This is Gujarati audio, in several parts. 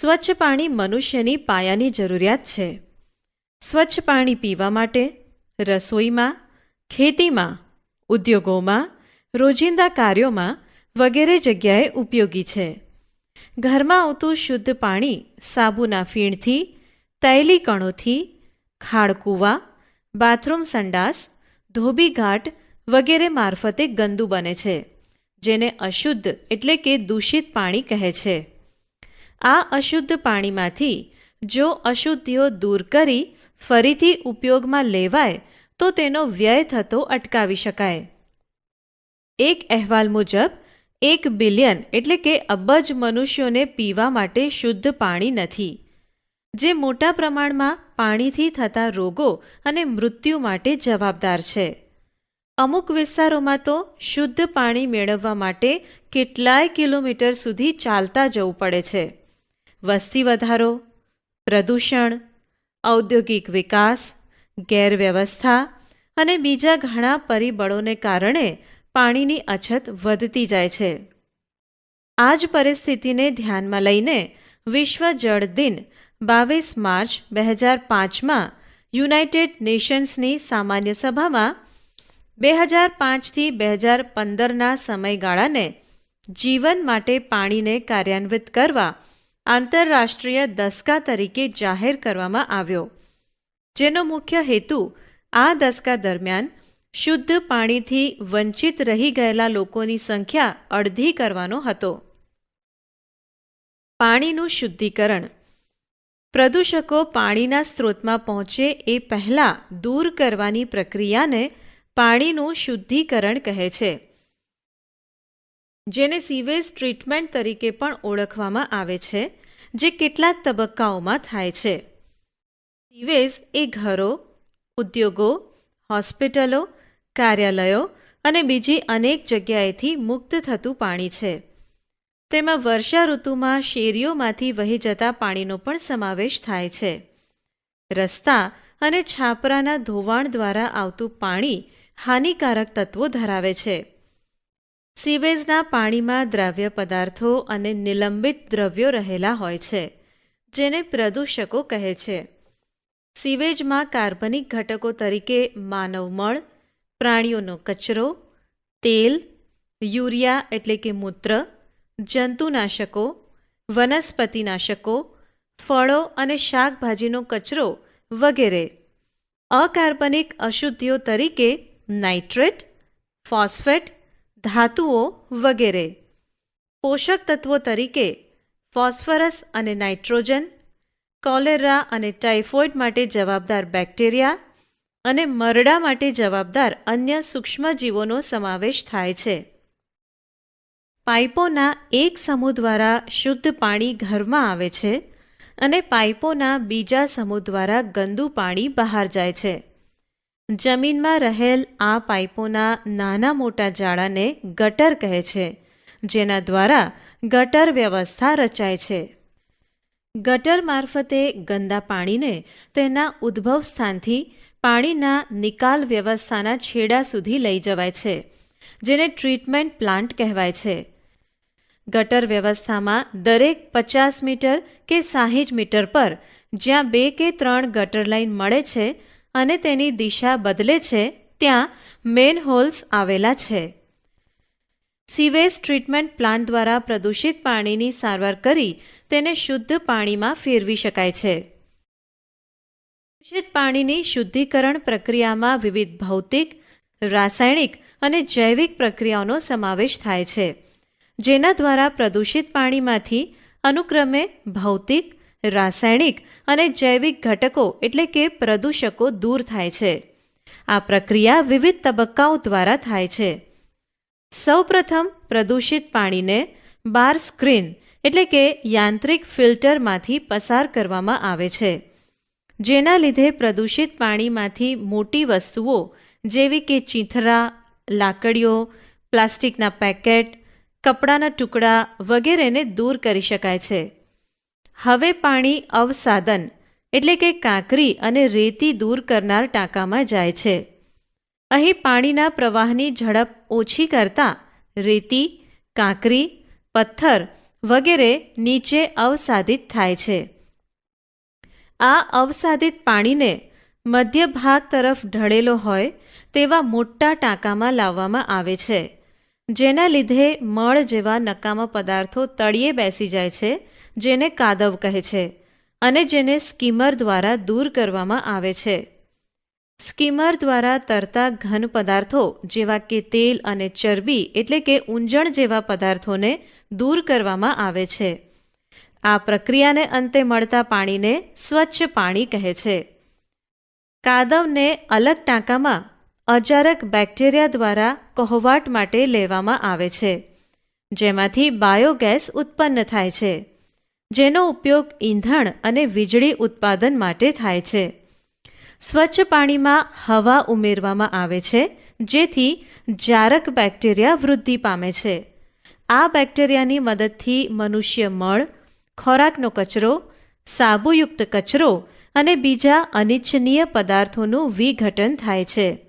સ્વચ્છ પાણી મનુષ્યની પાયાની જરૂરિયાત છે. સ્વચ્છ પાણી પીવા માટે, રસોઈમાં, ખેતીમાં, ઉદ્યોગોમાં, રોજિંદા કાર્યોમાં વગેરે જગ્યાએ ઉપયોગી છે. ઘરમાં આવતું શુદ્ધ પાણી સાબુના ફીણથી, તૈલી કણોથી, ખાડકૂવા, બાથરૂમ સંડાસ, ધોબી ઘાટ વગેરે મારફતે ગંદુ બને છે, જેને અશુદ્ધ એટલે કે દૂષિત પાણી કહે છે. આ અશુદ્ધ પાણીમાંથી જો અશુદ્ધિઓ દૂર કરી ફરીથી ઉપયોગમાં લેવાય, તો તેનો વ્યય થતો અટકાવી શકાય. એક અહેવાલ મુજબ, એક બિલિયન એટલે કે અબજ મનુષ્યોને પીવા માટે શુદ્ધ પાણી નથી, જે મોટા પ્રમાણમાં પાણીથી થતા રોગો અને મૃત્યુ માટે જવાબદાર છે. અમુક વિસ્તારોમાં તો શુદ્ધ પાણી મેળવવા માટે કેટલાય કિલોમીટર સુધી ચાલતા જવું પડે છે. વસ્તી વધારો, પ્રદૂષણ, ઔદ્યોગિક વિકાસ, ગેરવ્યવસ્થા અને બીજા ઘણા પરિબળોને કારણે પાણીની અછત વધતી જાય છે. આ જ પરિસ્થિતિને ધ્યાનમાં લઈને વિશ્વ જળ દિન બાવીસ માર્ચ બે હજાર પાંચમાં યુનાઇટેડ નેશન્સની સામાન્ય સભામાં બે હજાર પાંચથી બે હજાર પંદરના સમયગાળાને જીવન માટે પાણીને કાર્યાન્વિત કરવા આંતરરાષ્ટ્રીય દસકા તરીકે જાહેર કરવામાં આવ્યો. જેનો મુખ્ય હેતુ આ દસકા દરમિયાન શુદ્ધ પાણીથી વંચિત રહી ગયેલા લોકોની સંખ્યા અડધી કરવાનો હતો. પાણીનું શુદ્ધિકરણ. પ્રદૂષકો પાણીના સ્ત્રોતમાં પહોંચે એ પહેલાં દૂર કરવાની પ્રક્રિયાને પાણીનું શુદ્ધિકરણ કહે છે. જેને સીવેજ ટ્રીટમેન્ટ તરીકે પણ ઓળખવામાં આવે છે, જે કેટલાક તબક્કાઓમાં થાય છે. સીવેજ એ ઘરો, ઉદ્યોગો, હોસ્પિટલો, કાર્યાલયો અને બીજી અનેક જગ્યાએથી મુક્ત થતું પાણી છે. તેમાં વર્ષા ઋતુમાં શેરીઓમાંથી વહી જતા પાણીનો પણ સમાવેશ થાય છે. રસ્તા અને છાપરાના ધોવાણ દ્વારા આવતું પાણી હાનિકારક તત્વો ધરાવે છે. સીવેજના પાણીમાં દ્રાવ્ય પદાર્થો અને નિલંબિત દ્રવ્યો રહેલા હોય છે, જેને પ્રદૂષકો કહે છે. સીવેજમાં કાર્બનિક ઘટકો તરીકે માનવમળ પ્રાણીઓનો કચરો, તેલ, યુરિયા એટલે કે મૂત્ર, જંતુનાશકો, વનસ્પતિનાશકો, ફળો અને શાકભાજીનો કચરો વગેરે. અકાર્બનિક અશુદ્ધિઓ તરીકે નાઇટ્રેટ, ફોસ્ફેટ ધાતુઓ વગેરે. પોષક તત્વો તરીકે ફોસ્ફરસ અને નાઇટ્રોજન, કોલેરા અને ટાઇફોઇડ માટે જવાબદાર બેક્ટેરિયા અને મરડા માટે જવાબદાર અન્ય સૂક્ષ્મજીવોનો સમાવેશ થાય છે. પાઇપોના એક સમૂહ દ્વારા શુદ્ધ પાણી ઘરમાં આવે છે અને પાઇપોના બીજા સમૂહ દ્વારા ગંદુ પાણી બહાર જાય છે. જમીનમાં રહેલ આ પાઇપોના નાના મોટા જાળાને ગટર કહે છે, જેના દ્વારા ગટર વ્યવસ્થા રચાય છે. ગટર મારફતે ગંદા પાણીને તેના ઉદ્ભવ સ્થાનથી પાણીના નિકાલ વ્યવસ્થાના છેડા સુધી લઈ જવાય છે, જેને ટ્રીટમેન્ટ પ્લાન્ટ કહેવાય છે. ગટર વ્યવસ્થામાં દરેક પચાસ મીટર કે સાહીઠ મીટર પર જ્યાં બે કે ત્રણ ગટર લાઇન મળે છે અને તેની દિશા બદલે છે, ત્યાં મેન હોલ્સ આવેલા છે. સીવેજ ટ્રીટમેન્ટ પ્લાન્ટ દ્વારા પ્રદૂષિત પાણીની સારવાર કરી તેને શુદ્ધ પાણીમાં ફેરવી શકાય છે. દૂષિત પાણીની શુદ્ધિકરણ પ્રક્રિયામાં વિવિધ ભૌતિક, રાસાયણિક અને જૈવિક પ્રક્રિયાઓનો સમાવેશ થાય છે. જેના દ્વારા પ્રદૂષિત પાણીમાંથી અનુક્રમે ભૌતિક રાસાયણિક અને જૈવિક ઘટકો એટલે કે પ્રદૂષકો દૂર થાય છે. આ પ્રક્રિયા વિવિધ તબક્કાઓ દ્વારા થાય છે. સૌપ્રથમ પ્રદૂષિત પાણીને બાર સ્ક્રીન એટલે કે યાંત્રિક ફિલ્ટરમાંથી પસાર કરવામાં આવે છે. જેના લીધે પ્રદૂષિત પાણીમાંથી મોટી વસ્તુઓ જેવી કે ચીંથરા, લાકડીઓ, પ્લાસ્ટિકના પેકેટ, કપડાના ટુકડા વગેરેને દૂર કરી શકાય છે. હવે પાણી અવસાદન, એટલે કે કાંકરી અને રેતી દૂર કરનાર ટાંકામાં જાય છે. અહીં પાણીના પ્રવાહની ઝડપ ઓછી કરતા રેતી, કાંકરી, પથ્થર વગેરે નીચે અવસાદિત થાય છે. આ અવસાદિત પાણીને મધ્ય ભાગ તરફ ઢળેલો હોય તેવા મોટા ટાંકામાં લાવવામાં આવે છે. જેના લીધે મળ જેવા નકામા પદાર્થો તળિયે બેસી જાય છે, જેને કાદવ કહે છે અને જેને સ્કીમર દ્વારા દૂર કરવામાં આવે છે. સ્કીમર દ્વારા તરતા ઘન પદાર્થો, જેવા કે તેલ અને ચરબી, એટલે કે ઊંજણ જેવા પદાર્થોને દૂર કરવામાં આવે છે. આ પ્રક્રિયાને અંતે મળતા પાણીને સ્વચ્છ પાણી કહે છે. કાદવને અલગ ટાંકામાં અજારક બેક્ટેરિયા દ્વારા કહોવાટ માટે લેવામાં આવે છે, જેમાંથી બાયોગેસ ઉત્પન્ન થાય છે, જેનો ઉપયોગ ઈંધણ અને વીજળી ઉત્પાદન માટે થાય છે. સ્વચ્છ પાણીમાં હવા ઉમેરવામાં આવે છે, જેથી જારક બેક્ટેરિયા વૃદ્ધિ પામે છે. આ બેક્ટેરિયાની મદદથી મનુષ્ય મળ, ખોરાકનો કચરો, સાબુયુક્ત કચરો અને બીજા અનિચ્છનીય પદાર્થોનું વિઘટન થાય છે.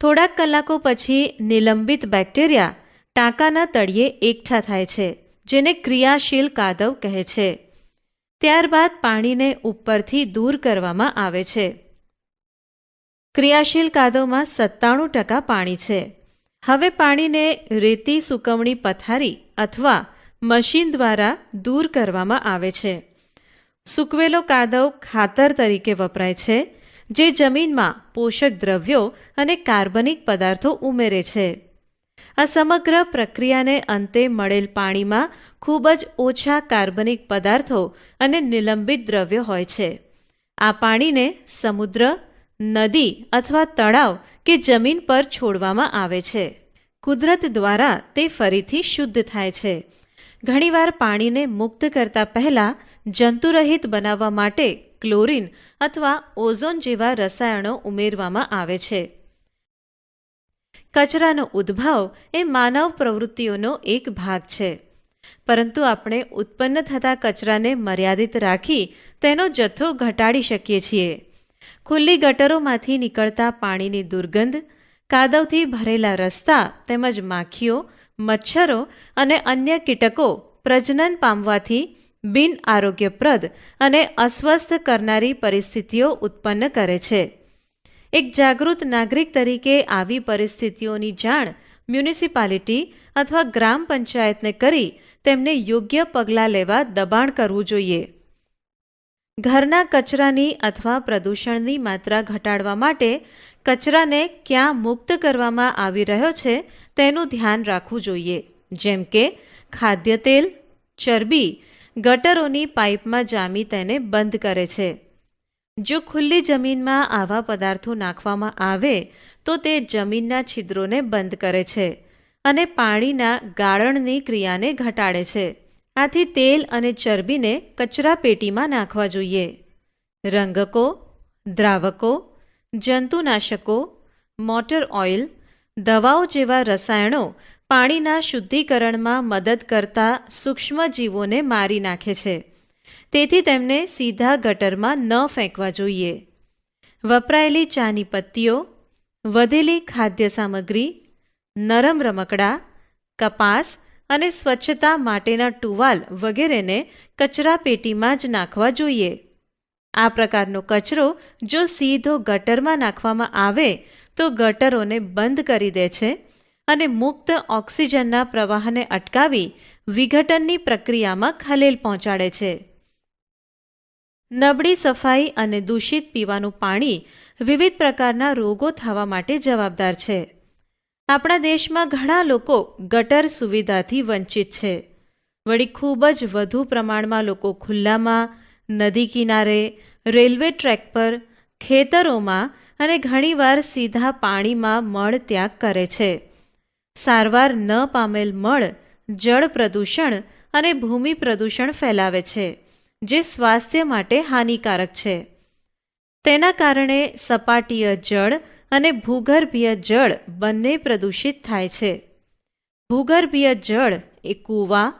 થોડાક કલાકો પછી નિલંબિત બેક્ટેરિયા ટાંકાના તળિયે એકઠા થાય છે, જેને ક્રિયાશીલ કાદવ કહે છે. ત્યારબાદ પાણીને ઉપરથી દૂર કરવામાં આવે છે. ક્રિયાશીલ કાદવમાં સત્તાણું ટકા પાણી છે. હવે પાણીને રેતી સુકવણી પથારી અથવા મશીન દ્વારા દૂર કરવામાં આવે છે. સૂકવેલો કાદવ ખાતર તરીકે વપરાય છે જે જમીનમાં પોષક દ્રવ્યો અને કાર્બનિક પદાર્થો ઉમેરે છે. આ સમગ્ર પ્રક્રિયાને અંતે મળેલ પાણીમાં ખૂબ જ ઓછા કાર્બનિક પદાર્થો અને નિલંબિત દ્રવ્યો હોય છે. આ પાણીને સમુદ્ર, નદી અથવા તળાવ કે જમીન પર છોડવામાં આવે છે. કુદરત દ્વારા તે ફરીથી શુદ્ધ થાય છે. ઘણીવાર પાણીને મુક્ત કરતા પહેલા જંતુરહિત બનાવવા માટે ક્લોરીન અથવા ઓઝોન જેવા રસાયણો ઉમેરવામાં આવે છે. કચરાનો ઉદ્ભવ એ માનવ પ્રવૃત્તિઓનો એક ભાગ છે. પરંતુ આપણે ઉત્પન્ન થતા કચરાને મર્યાદિત રાખી તેનો જથ્થો ઘટાડી શકીએ છીએ. ખુલ્લી ગટરોમાંથી નીકળતા પાણીની દુર્ગંધ, કાદવથી ભરેલા રસ્તા તેમજ માખીઓ, મચ્છરો અને અન્ય કીટકો પ્રજનન પામવાથી બિન આરોગ્યપ્રદ અને અસ્વસ્થ કરનારી પરિસ્થિતિઓ ઉત્પન્ન કરે છે. એક જાગૃત નાગરિક તરીકે આવી પરિસ્થિતિઓની જાણ મ્યુનિસિપાલિટી અથવા ગ્રામ પંચાયતને કરી તેમને યોગ્ય પગલાં લેવા દબાણ કરવું જોઈએ. ઘરના કચરાની અથવા પ્રદૂષણની માત્રા ઘટાડવા માટે કચરાને ક્યાં મુક્ત કરવામાં આવી રહ્યો છે તેનું ધ્યાન રાખવું જોઈએ. જેમ કે ખાદ્ય તેલ ચરબી ગટરોની પાઇપમાં જામી તેને બંધ કરે છે. જો ખુલ્લી જમીનમાં આવા પદાર્થો નાખવામાં આવે, તો તે જમીનના છિદ્રોને બંધ કરે છે અને પાણીના ગાળણની ક્રિયાને ઘટાડે છે. આથી તેલ અને ચરબીને કચરા પેટીમાં નાખવા જોઈએ. રંગકો, દ્રાવકો, જંતુનાશકો, મોટર ઓઇલ, દવાઓ જેવા રસાયણો પાણીના શુદ્ધિકરણમાં મદદ કરતા સૂક્ષ્મજીવોને મારી નાખે છે. તેથી તેમને સીધા ગટરમાં ન ફેંકવા જોઈએ. વપરાયેલી ચાની પત્તીઓ, વધેલી ખાદ્ય સામગ્રી, નરમ રમકડા, કપાસ અને સ્વચ્છતા માટેના ટુવાલ વગેરેને કચરા પેટીમાં જ નાખવા જોઈએ. આ પ્રકારનો કચરો જો સીધો ગટરમાં નાખવામાં આવે તો ગટરોને બંધ કરી દે છે અને મુક્ત ઓક્સિજનના પ્રવાહને અટકાવી વિઘટનની પ્રક્રિયામાં ખલેલ પહોંચાડે છે. નબળી સફાઈ અને દૂષિત પીવાનું પાણી વિવિધ પ્રકારના રોગો થવા માટે જવાબદાર છે. આપણા દેશમાં ઘણા લોકો ગટર સુવિધાથી વંચિત છે. વળી ખૂબ જ વધુ પ્રમાણમાં લોકો ખુલ્લામાં, નદી કિનારે, રેલવે ટ્રેક પર, ખેતરોમાં અને ઘણીવાર સીધા પાણીમાં મળ ત્યાગ કરે છે. સારવાર ન પામેલ મળ, જળ પ્રદૂષણ અને ભૂમિ પ્રદૂષણ ફેલાવે છે, જે સ્વાસ્થ્ય માટે હાનિકારક છે. તેના કારણે સપાટીય જળ અને ભૂગર્ભીય જળ બંને પ્રદૂષિત થાય છે. ભૂગર્ભીય જળ એ કૂવા,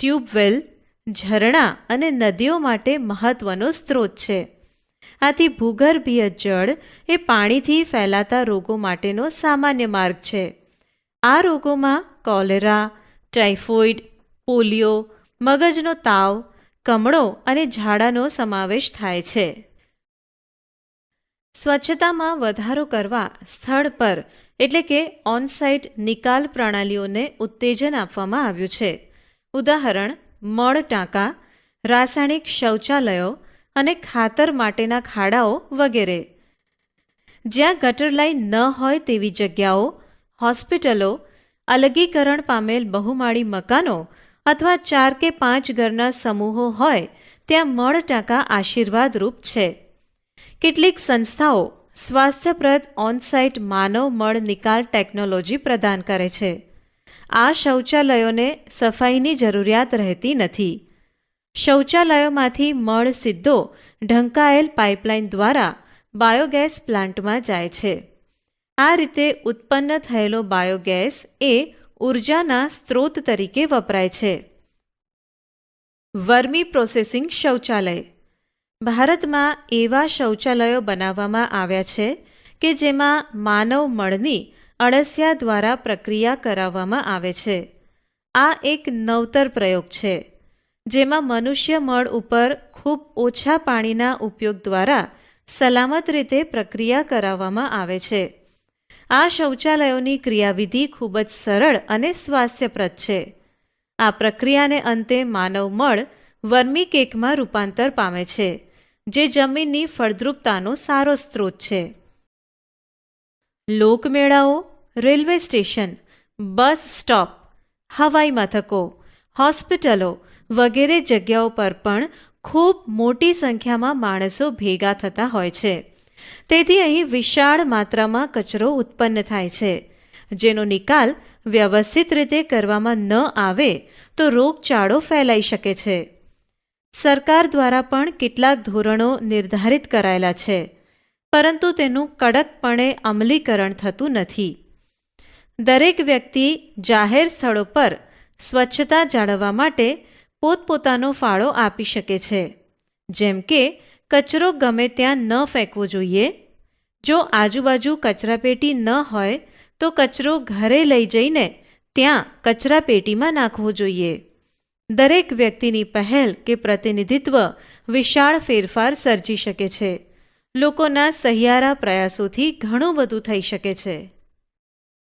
ટ્યુબવેલ, ઝરણા અને નદીઓ માટે મહત્વનો સ્ત્રોત છે. આથી ભૂગર્ભીય જળ એ પાણીથી ફેલાતા રોગો માટેનો સામાન્ય માર્ગ છે. આ રોગોમાં કોલેરા, ટાઇફોઇડ, પોલિયો, મગજનો તાવ, કમળો અને ઝાડાનો સમાવેશ થાય છે. સ્વચ્છતામાં વધારો કરવા સ્થળ પર, એટલે કે ઓનસાઇટ નિકાલ પ્રણાલીઓને ઉત્તેજન આપવામાં આવ્યું છે. ઉદાહરણ, મળ ટાંકા, રાસાયણિક શૌચાલયો અને ખાતર માટેના ખાડાઓ વગેરે. જ્યાં ગટર લાઈન ન હોય તેવી જગ્યાઓ હોસ્પિટલો, અલગીકરણ પામેલ બહુમાળી મકાનો અથવા ચાર કે પાંચ ઘરના સમૂહો હોય, ત્યાં મળ ટાંકા આશીર્વાદરૂપ છે. કેટલીક સંસ્થાઓ સ્વાસ્થ્યપ્રદ ઓનસાઇટ માનવ મળ નિકાલ ટેકનોલોજી પ્રદાન કરે છે. આ શૌચાલયોને સફાઈની જરૂરિયાત રહેતી નથી. શૌચાલયોમાંથી મળ સીધો ઢંકાયેલ પાઇપલાઇન દ્વારા બાયોગેસ પ્લાન્ટમાં જાય છે. આ રીતે ઉત્પન્ન થયેલો બાયોગેસ એ ઉર્જાના સ્ત્રોત તરીકે વપરાય છે. વર્મી પ્રોસેસિંગ શૌચાલય. ભારતમાં એવા શૌચાલયો બનાવવામાં આવ્યા છે કે જેમાં માનવ મળની અળસિયા દ્વારા પ્રક્રિયા કરાવવામાં આવે છે. આ એક નવતર પ્રયોગ છે, જેમાં મનુષ્ય મળ ઉપર ખૂબ ઓછા પાણીના ઉપયોગ દ્વારા સલામત રીતે પ્રક્રિયા કરાવવામાં આવે છે. આ શૌચાલયોની ક્રિયાવિધિ ખૂબ જ સરળ અને સ્વાસ્થ્યપ્રદ છે. આ પ્રક્રિયાને અંતે માનવ મળ વર્મી કેકમાં રૂપાંતર પામે છે, જે જમીનની ફળદ્રુપતાનો સારો સ્ત્રોત છે. લોકમેળાઓ, રેલવે સ્ટેશન, બસ સ્ટોપ, હવાઈ મથકો, હોસ્પિટલો વગેરે જગ્યાઓ પર પણ ખૂબ મોટી સંખ્યામાં માણસો ભેગા થતા હોય છે. તેથી અહીં વિશાળ માત્રામાં કચરો ઉત્પન્ન થાય છે. જેનો નિકાલ વ્યવસ્થિત રીતે કરવામાં ન આવે તો રોગચાળો ફેલાઈ શકે છે. સરકાર દ્વારા પણ કેટલાક ધોરણો નિર્ધારિત કરાયેલા છે, પરંતુ તેનું કડકપણે અમલીકરણ થતું નથી. દરેક વ્યક્તિ જાહેર સ્થળો પર સ્વચ્છતા જાળવવા માટે પોતપોતાનો ફાળો આપી શકે છે, જેમ કે કચરો ગમે ત્યાં ન ફેંકવો જોઈએ. જો આજુબાજુ કચરાપેટી ન હોય, તો કચરો ઘરે લઈ જઈને ત્યાં કચરાપેટીમાં નાખવો જોઈએ. દરેક વ્યક્તિની પહેલ કે પ્રતિનિધિત્વ વિશાળ ફેરફાર સર્જી શકે છે. લોકોના સહિયારા પ્રયાસોથી ઘણું બધું થઈ શકે છે.